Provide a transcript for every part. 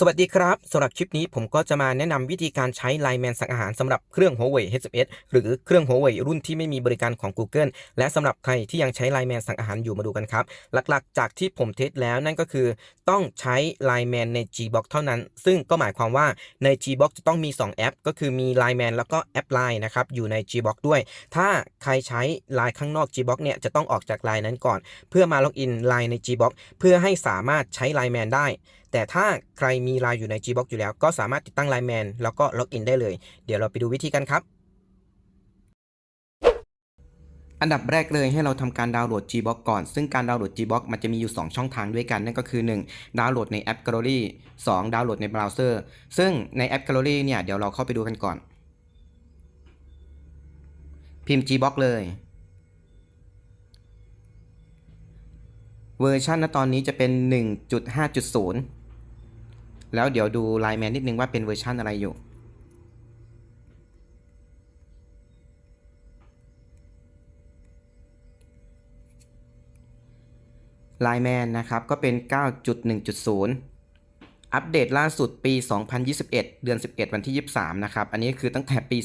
สวัสดีครับสำหรับคลิปนี้ผมก็จะมาแนะนำวิธีการใช้ไลน์แมนสั่งอาหารสำหรับเครื่อง Huawei H11 หรือเครื่อง Huawei รุ่นที่ไม่มีบริการของ Google และสำหรับใครที่ยังใช้ไลน์แมนสั่งอาหารอยู่มาดูกันครับ หลักๆ จากที่ผมเทสแล้วนั่นก็คือ ต้องใช้ไลน์แมนใน Gbox เท่านั้น ซึ่งก็หมายความว่าใน Gbox จะต้องมี 2 แอป ก็คือมีไลน์แมนแล้วก็แอป Line นะครับอยู่ใน Gbox ด้วย ถ้าใครใช้ไลน์ข้างนอก Gbox เนี่ยจะต้องออกจากไลน์นั้นก่อน เพื่อมาล็อกอินไลน์ใน Gbox เพื่อให้สามารถใช้ไลน์แมนได้ แต่ถ้าใครมีไลน์อยู่ใน Gbox อยู่แล้ว ก็สามารถติดตั้งไลน์แมนแล้วก็ล็อกอินได้เลย เดี๋ยวเราไปดูวิธีกันครับ อันดับแรกเลยให้เราทำการดาวน์โหลด Gbox ก่อน ซึ่งการดาวน์โหลด Gbox มันจะมีอยู่ 2 ช่องทางด้วยกัน นั่นก็คือ 1. ดาวน์โหลดในแอป Gallery 2. ดาวน์โหลดในเบราว์เซอร์ ซึ่งในแอป Gallery เนี่ยเดี๋ยวเราเข้าไปดูกันก่อน พิมพ์ Gbox เลยเวอร์ชันณตอนนี้จะเป็น 1.5.0 แล้วเดี๋ยวดูไลน์แมนนิดนึงว่าเป็นเวอร์ชันอะไรอยู่ไลน์แมนนะครับ ก็เป็น 9.1.0 อัปเดตล่าสุดปี 2021 เดือน 11 วันที่ 23 นะครับ อันนี้คือตั้งแต่ปี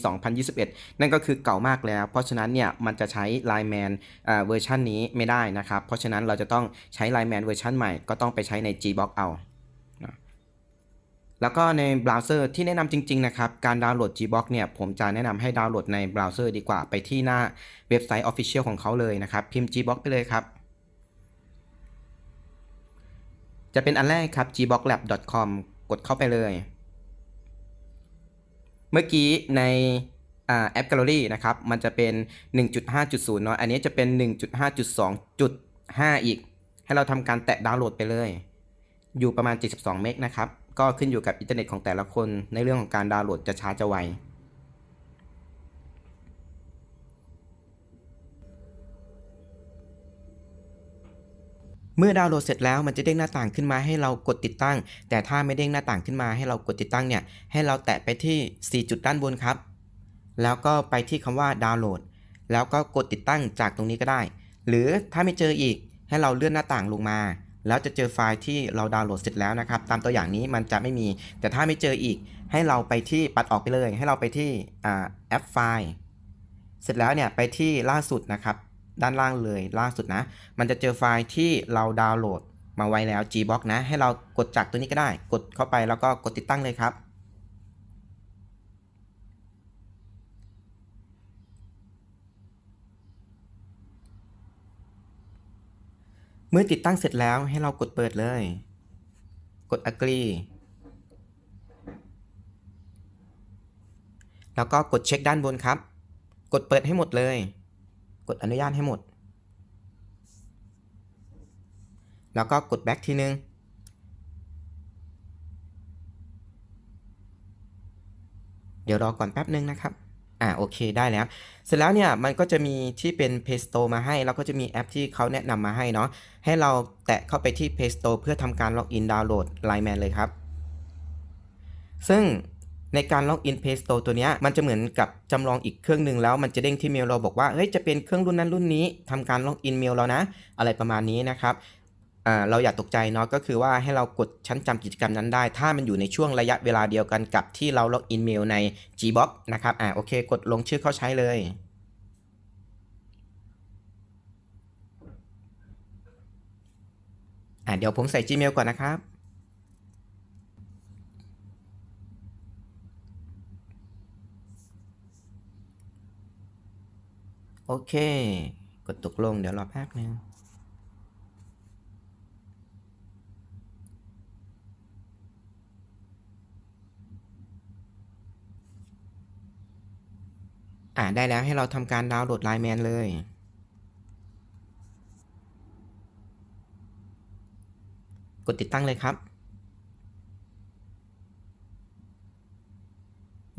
2021 นั่นก็คือเก่ามากแล้ว เพราะฉะนั้นเนี่ย มันจะใช้ไลน์แมนเวอร์ชันนี้ไม่ได้นะครับ เพราะฉะนั้นเราจะต้องใช้ไลน์แมนเวอร์ชันใหม่ ก็ต้องไปใช้ใน Gbox เอา แล้วก็ในเบราว์เซอร์ที่แนะนำจริงๆนะครับ การดาวน์โหลด Gbox เนี่ยผมจะแนะนำให้ดาวน์โหลดในเบราว์เซอร์ดีกว่าไปที่หน้าเว็บไซต์ Official ของเขาเลยนะครับ พิมพ์ Gbox ไปเลยครับ จะเป็นอันแรกครับ gboxlab.com กดเข้าไปเลย เมื่อกี้ในแอป Gallery นะครับ มันจะเป็น 1.5.0เนาะอันนี้จะเป็น 1.5.2.5 อีก ให้เราทำการแตะดาวน์โหลดไปเลย อยู่ประมาณ 72 เมกนะครับ ก็ขึ้นอยู่กับอินเทอร์เน็ตของแต่ละคนในเรื่องของการดาวน์โหลดจะช้าจะไวเมื่อดาวน์โหลดเสร็จแล้วมันจะเด้งหน้าต่างขึ้นมาให้เรากดติดตั้ง แต่ถ้าไม่เด้งหน้าต่างขึ้นมาให้เรากดติดตั้งเนี่ยให้เราแตะไปที่ 4 จุดด้านบนครับ แล้วก็ไปที่คำว่าดาวน์โหลด แล้วก็กดติดตั้งจากตรงนี้ก็ได้ หรือถ้าไม่เจออีกให้เราเลื่อนหน้าต่างลงมา แล้วจะเจอไฟล์ที่เราดาวน์โหลดเสร็จแล้วนะครับ ตามตัวอย่างนี้มันจะไม่มี แต่ถ้าไม่เจออีก ให้เราไปที่ปัดออกไปเลย ให้เราไปที่แอปไฟล์ เสร็จแล้วเนี่ยไปที่ล่าสุดนะครับ ด้านล่างเลยล่าสุดนะ มันจะเจอไฟล์ที่เราดาวน์โหลดมาไว้แล้ว Gbox นะ ให้เรากดจากตัวนี้ก็ได้ กดเข้าไปแล้วก็กดติดตั้งเลยครับ เมื่อติดตั้งเสร็จแล้วให้เรากดเปิดเลย กด agree แล้วก็กดเช็คด้านบนครับ กดเปิดให้หมดเลย กดอนุญาตให้หมด แล้วก็กด back ทีนึง เดี๋ยวรอก่อนแป๊บนึงนะครับ อ่าโอเคได้แล้ว เสร็จแล้วเนี่ยมันก็จะมีที่เป็น Play Store มาให้แล้วก็จะมีแอปที่เขาแนะนำมาให้เนาะให้เราแตะเข้าไปที่ Play Store เพื่อทำการล็อกอินดาวน์โหลด Line Man เลยครับ ซึ่งในการล็อกอิน Play Store ตัวเนี้ยมันจะเหมือนกับจำลองอีกเครื่องหนึ่งแล้วมันจะเด้งที่เมลเราบอกว่าเฮ้ยจะเป็นเครื่องรุ่นนั้นรุ่นนี้ทำการล็อกอินเมลเรานะ อะไรประมาณนี้นะครับ เราอย่าตกใจเนาะก็คือว่าให้เรากดชั้นจำกิจกรรมนั้นได้ ถ้ามันอยู่ในช่วงระยะเวลาเดียวกันกับที่เราล็อกอินเมลใน Gbox นะครับอ่าโอเค กดลงชื่อเข้าใช้เลยอ่าเดี๋ยวผมใส่ Gmail ก่อนนะครับโอเค กดตกลงเดี๋ยวรอแป๊บนึง อ่าได้แล้วให้เราทำการดาวน์โหลดไลน์แมนเลย กดติดตั้งเลยครับ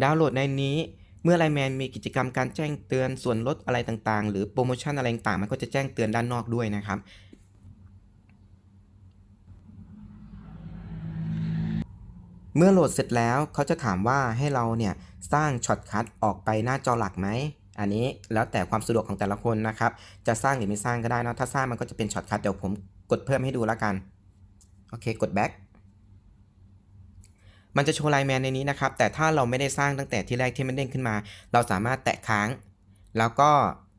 ดาวน์โหลดในนี้เมื่อไลน์แมนมีกิจกรรมการแจ้งเตือนส่วนลดอะไรต่างๆ หรือโปรโมชั่นอะไรต่างๆมันก็จะแจ้งเตือนด้านนอกด้วยนะครับ เมื่อโหลดเสร็จแล้วเขาจะถามว่าให้เราเนี่ยสร้างช็อตคัทออกไปหน้าจอหลักไหม อันนี้แล้วแต่ความสะดวกของแต่ละคนนะครับ จะสร้างหรือไม่สร้างก็ได้นะถ้าสร้างมันก็จะเป็นช็อตคัทเดี๋ยวผมกดเพิ่มให้ดูแล้วกัน โอเค กด back มันจะโชว์ไลน์แมนในนี้นะครับ แต่ถ้าเราไม่ได้สร้างตั้งแต่ที่แรกที่มันเด้งขึ้นมา เราสามารถแตะค้าง แล้วก็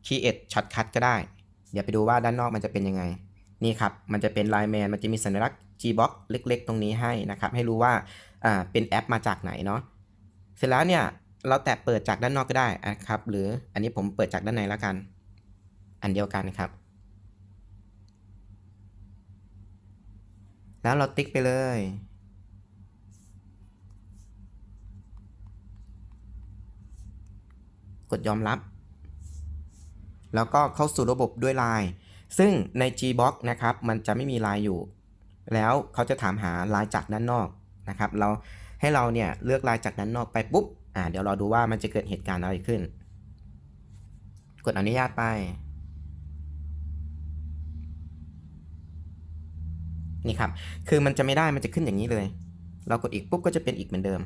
create shortcut ก็ได้ เดี๋ยวไปดูว่าด้านนอกมันจะเป็นยังไง นี่ครับ มันจะเป็นไลน์แมนมันจะมีสัญลักษณ์ Gbox เล็ก ๆ ตรงนี้ให้นะครับ ให้รู้ว่าอ่าเป็นแอปมาจากไหนเนาะเสร็จแล้วเนี่ยเราแตะเปิดจากด้านนอกก็ได้นะครับ หรืออันนี้ผมเปิดจากด้านในแล้วกัน อันเดียวกันครับ แล้วเราติ๊กไปเลยกดยอมรับ แล้วก็เข้าสู่ระบบด้วย Line ซึ่งใน Gbox นะครับมันจะไม่มี Line อยู่ แล้วเขาจะถามหา Line จากด้านนอกนะครับเราให้เราเนี่ยเลือก Line จากด้านนอกไปปุ๊บอ่าเดี๋ยวเราดูว่ามันจะเกิดเหตุการณ์อะไรขึ้น กดอนุญาตไปนี่ครับ คือมันจะไม่ได้ มันจะขึ้นอย่างนี้เลย เรากดอีกปุ๊บก็จะเป็นอีกเหมือนเดิม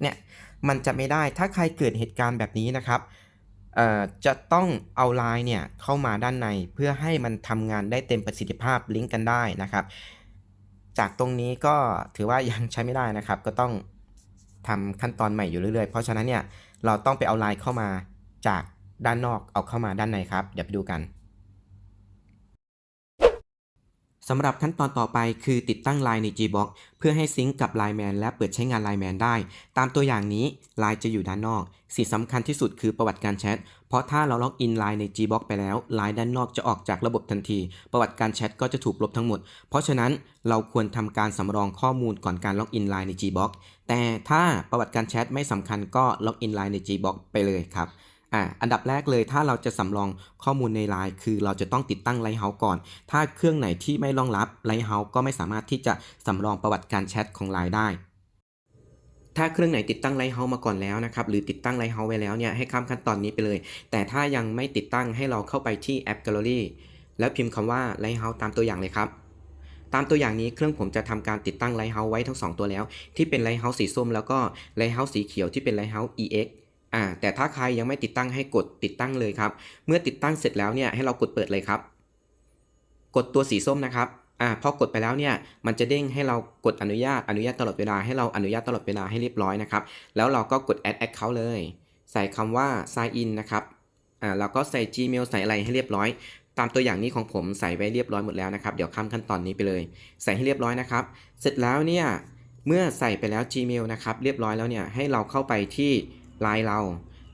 เนี่ยมันจะไม่ได้ถ้าใครเกิดเหตุการณ์แบบนี้นะครับเอ่อจะต้องเอาไลน์เนี่ยเข้ามาด้านในเพื่อให้มันทำงานได้เต็มประสิทธิภาพลิงก์กันได้นะครับ จากตรงนี้ก็ถือว่ายังใช้ไม่ได้นะครับ ก็ต้องทำขั้นตอนใหม่อยู่เรื่อยๆ เพราะฉะนั้นเนี่ยเราต้องไปเอาไลน์เข้ามาจากด้านนอกเอาเข้ามาด้านในครับ เดี๋ยวไปดูกัน สำหรับขั้นตอนต่อไปคือติดตั้ง Line ใน Gbox เพื่อให้ซิงก์กับ Line Man และเปิดใช้งาน Line Man ได้ ตามตัวอย่างนี้ Line จะอยู่ด้านนอก สิ่งสำคัญที่สุดคือประวัติการแชท เพราะถ้าเราล็อกอิน Line ใน Gbox ไปแล้ว Line ด้านนอกจะออกจากระบบทันที ประวัติการแชทก็จะถูกลบทั้งหมด เพราะฉะนั้นเราควรทำการสำรองข้อมูลก่อนการล็อกอิน Line ใน Gbox แต่ถ้าประวัติการแชทไม่สำคัญก็ล็อกอิน Line ใน Gbox ไปเลยครับ อ่าอันดับแรกเลยถ้าเราจะสำรองข้อมูลใน Line คือเราจะต้องติดตั้ง Lighthouse ก่อน ถ้าเครื่องไหนที่ไม่รองรับ Lighthouse ก็ไม่สามารถที่จะสำรองประวัติการแชทของ Line ได้ถ้าเครื่องไหนติดตั้ง Lighthouse มาก่อนแล้วนะครับหรือติดตั้ง Lighthouse ไว้แล้วเนี่ยให้ข้ามขั้นตอนนี้ไปเลย แต่ถ้ายังไม่ติดตั้งให้เราเข้าไปที่แอป Gallery แล้วพิมพ์คำว่า Lighthouse ตามตัวอย่างเลยครับ ตามตัวอย่างนี้เครื่องผมจะทำการติดตั้ง Lighthouse ไว้ทั้ง 2 ตัวแล้ว ที่เป็น Lighthouse สีส้มแล้วก็ Lighthouse สีเขียวที่เป็น Lighthouse EX อ่าแต่ถ้าใครยังไม่ติดตั้งให้กดติดตั้งเลยครับ เมื่อติดตั้งเสร็จแล้วเนี่ยให้เรากดเปิดเลยครับ กดตัวสีส้มนะครับอ่าพอกดไปแล้วเนี่ยมันจะเด้งให้เรากดอนุญาตอนุญาตตลอดเวลาให้เราอนุญาตตลอดเวลาให้เรียบร้อยนะครับ แล้วเราก็กด add account เลย ใส่คำว่า sign in นะครับอ่าเราก็ใส่ Gmail ใส่อะไรให้เรียบร้อย ตามตัวอย่างนี้ของผมใส่ไว้เรียบร้อยหมดแล้วนะครับ เดี๋ยวข้ามขั้นตอนนี้ไปเลย ใส่ให้เรียบร้อยนะครับ เสร็จแล้วเนี่ยเมื่อใส่ไปแล้ว Gmail นะครับเรียบร้อยแล้วเนี่ยให้เราเข้าไปที่ Line เรา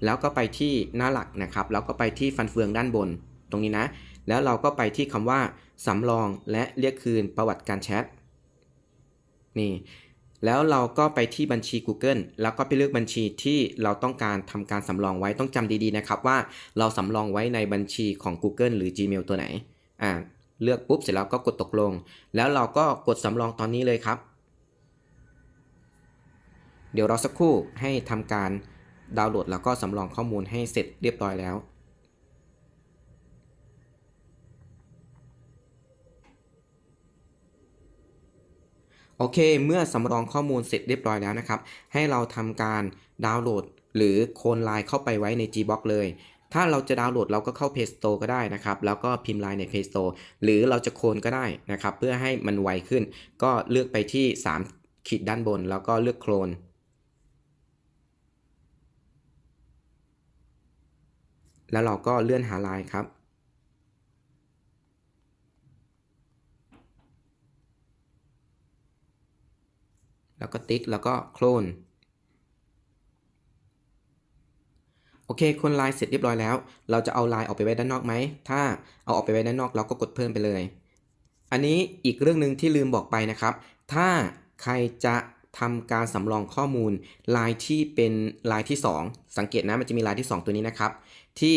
แล้วก็ไปที่หน้าหลักนะครับ แล้วก็ไปที่ฟันเฟืองด้านบนตรงนี้นะ แล้วเราก็ไปที่คำว่าสำรองและเรียกคืนประวัติการแชท นี่ แล้วเราก็ไปที่บัญชี Google แล้วก็ไปเลือกบัญชีที่เราต้องการทำการสำรองไว้ต้องจำดีๆนะครับว่าเราสำรองไว้ในบัญชีของ Google หรือ Gmail ตัวไหน อ่า เลือกปุ๊บเสร็จแล้วก็กดตกลง แล้วเราก็กดสำรองตอนนี้เลยครับ เดี๋ยวรอสักครู่ให้ทำการ ดาวน์โหลดแล้วก็สำรองข้อมูลให้เสร็จเรียบร้อยแล้ว โอเค เมื่อสำรองข้อมูลเสร็จเรียบร้อยแล้วนะครับ ให้เราทำการดาวน์โหลด หรือโคลนไลน์เข้าไปไว้ใน Gbox เลยถ้าเราจะดาวน์โหลดเราก็เข้า Play Store ก็ได้นะครับ แล้วก็พิมพ์ไลน์ใน Play Store หรือเราจะโคลนก็ได้นะครับ เพื่อให้มันไวขึ้น ก็เลือกไปที่ 3 ขีดด้านบน แล้วก็เลือกโคลน แล้วเราก็เลื่อนหาไลน์ครับ แล้วก็ติ๊กแล้วก็โคลน โอเคโคลนไลน์เสร็จเรียบร้อยแล้ว เราจะเอาไลน์ออกไปไว้ด้านนอกไหม ถ้าเอาออกไปไว้ด้านนอกเราก็กดเพิ่มไปเลย อันนี้อีกเรื่องหนึ่งที่ลืมบอกไปนะครับ ถ้าใครจะทำการสำรองข้อมูลไลน์ที่เป็นไลน์ที่ 2 สังเกตนะมันจะมีไลน์ที่ 2 ตัวนี้นะครับ ที่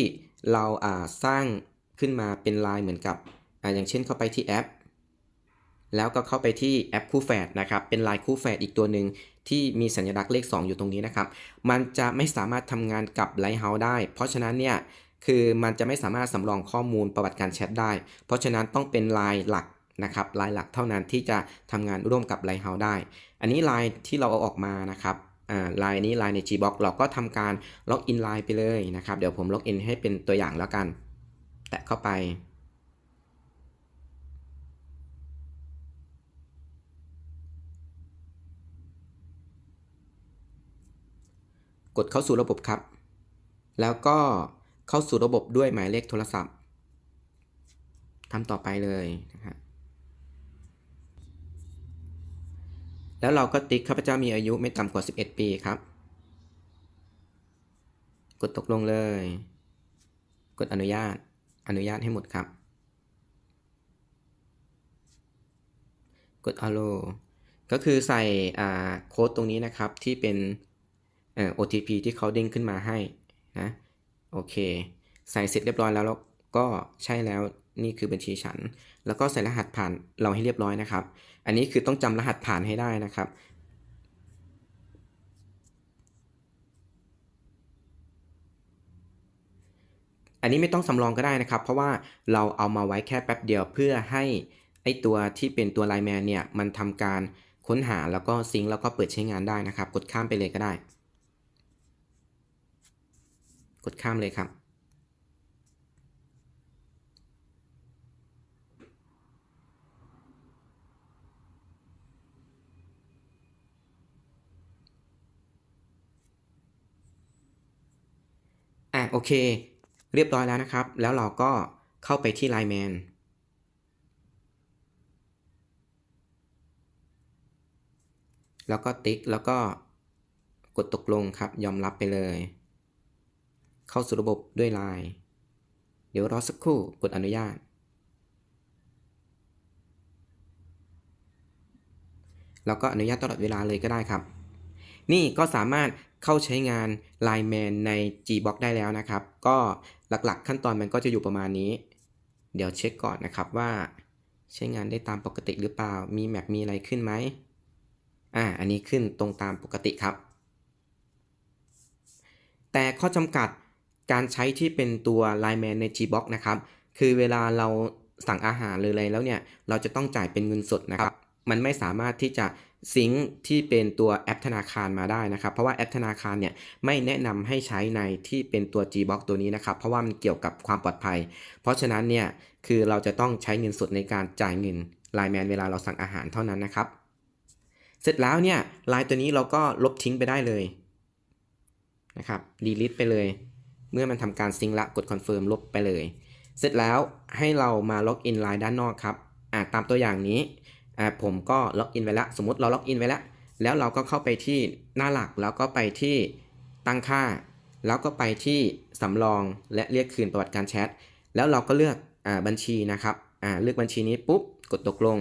เราอ่าสร้างขึ้นมาเป็นไลน์เหมือนกับอ่าอย่างเช่นเข้าไปที่แอป แล้วก็เข้าไปที่แอปคู่แฝดนะครับ เป็นไลน์คู่แฝดอีกตัวหนึ่งที่มีสัญลักษณ์เลข 2 อยู่ตรงนี้นะครับ มันจะไม่สามารถทำงานกับ Lighthouse ได้ เพราะฉะนั้นเนี่ยคือมันจะไม่สามารถสำรองข้อมูลประวัติการแชทได้ เพราะฉะนั้นต้องเป็นไลน์หลักนะครับไลน์หลักเท่านั้นที่จะทำงานร่วมกับ Lighthouse ได้ อันนี้ไลน์ที่เราเอาออกมานะครับ ไลน์นี้ไลน์ใน Gbox เราก็ทำการล็อกอินไลน์ไปเลยนะครับ เดี๋ยวผมล็อกอินให้เป็นตัวอย่างแล้วกัน แตะเข้าไป กดเข้าสู่ระบบครับ แล้วก็เข้าสู่ระบบด้วยหมายเลขโทรศัพท์ทำต่อไปเลยนะครับ แล้วเราก็ติ๊กข้าพเจ้ามีอายุไม่ต่ำกว่า 11 ปีครับ กดตกลงเลย กดอนุญาต อนุญาตให้หมดครับ กด allow ก็คือใส่โค้ดตรงนี้นะครับที่เป็น OTP ที่เขาเด้งขึ้นมาให้นะ โอเค ใส่เสร็จเรียบร้อยแล้วแล้วก็ใช่แล้ว นี่คือบัญชีฉัน แล้วก็ใส่รหัสผ่านเราให้เรียบร้อยนะครับ อันนี้คือต้องจำรหัสผ่านให้ได้นะครับ อันนี้ไม่ต้องสำรองก็ได้นะครับ เพราะว่าเราเอามาไว้แค่แป๊บเดียวเพื่อให้ไอตัวที่เป็นตัวไลน์แมนเนี่ยมันทำการค้นหาแล้วก็ซิงแล้วก็เปิดใช้งานได้นะครับ กดข้ามไปเลยก็ได้ กดข้ามเลยครับ โอเค เรียบร้อยแล้วนะครับ แล้วเราก็เข้าไปที่ Line Man แล้วก็ติ๊กแล้วก็กดตกลงครับ ยอมรับไปเลย เข้าสู่ระบบด้วย Line เดี๋ยวรอสักครู่กดอนุญาต แล้วก็อนุญาตตลอดเวลาเลยก็ได้ครับ นี่ก็สามารถ เข้าใช้งาน Line Man ใน Gbox ได้แล้วนะครับ ก็หลักๆขั้นตอนมันก็จะอยู่ประมาณนี้ เดี๋ยวเช็คก่อนนะครับว่าใช้งานได้ตามปกติหรือเปล่า มีแมปมีอะไรขึ้นไหมอ่า อันนี้ขึ้นตรงตามปกติครับ แต่ข้อจำกัดการใช้ที่เป็นตัว Line Man ใน Gbox นะครับ คือเวลาเราสั่งอาหารหรืออะไรแล้วเนี่ย เราจะต้องจ่ายเป็นเงินสดนะครับ มันไม่สามารถที่จะ ซิงค์ที่เป็นตัวแอปธนาคารมาได้นะครับ เพราะว่าแอปธนาคารเนี่ยไม่แนะนำให้ใช้ในที่เป็นตัว Gbox ตัวนี้นะครับ เพราะว่ามันเกี่ยวกับความปลอดภัย เพราะฉะนั้นเนี่ยคือเราจะต้องใช้เงินสดในการจ่ายเงิน Line Man เวลาเราสั่งอาหารเท่านั้นนะครับ เสร็จแล้วเนี่ยไลน์ตัวนี้เราก็ลบทิ้งไปได้เลยนะครับ delete ไปเลย เมื่อมันทำการซิงค์ละกด confirm ลบไปเลย เสร็จแล้วให้เรามาล็อกอินไลน์ด้านนอกครับอ่าตามตัวอย่างนี้ อ่าผมก็ล็อกอินไว้แล้วสมมติเราล็อกอินไว้แล้วแล้วเราก็เข้าไปที่หน้าหลักแล้วก็ไปที่ตั้งค่า แล้วก็ไปที่สำรองและเรียกคืนประวัติการแชทแล้วเราก็เลือกอ่าบัญชีนะครับอ่าเลือกบัญชีนี้ปุ๊บกดตกลง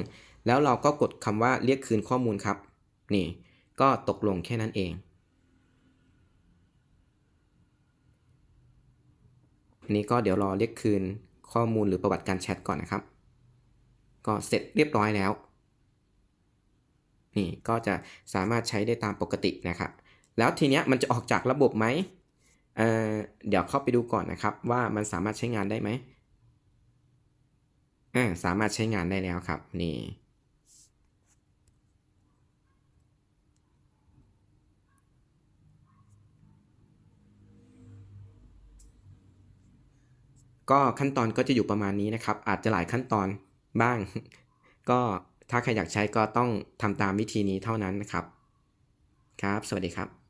แล้วเราก็กดคำว่าเรียกคืนข้อมูลครับ นี่ ก็ตกลงแค่นั้นเองอันนี้ก็เดี๋ยวรอเรียกคืนข้อมูลหรือประวัติการแชทก่อนนะครับ ก็เสร็จเรียบร้อยแล้ว นี่ก็จะสามารถใช้ได้ตามปกตินะครับ แล้วทีเนี้ยมันจะออกจากระบบไหมเออเดี๋ยวเข้าไปดูก่อนนะครับ ว่ามันสามารถใช้งานได้ไหมอ่าสามารถใช้งานได้แล้วครับนี่ก็ขั้นตอนก็จะอยู่ประมาณนี้นะครับ อาจจะหลายขั้นตอนบ้าง ก็ ถ้าใครอยากใช้ก็ต้องทำตามวิธีนี้เท่านั้นนะครับ ครับ สวัสดีครับ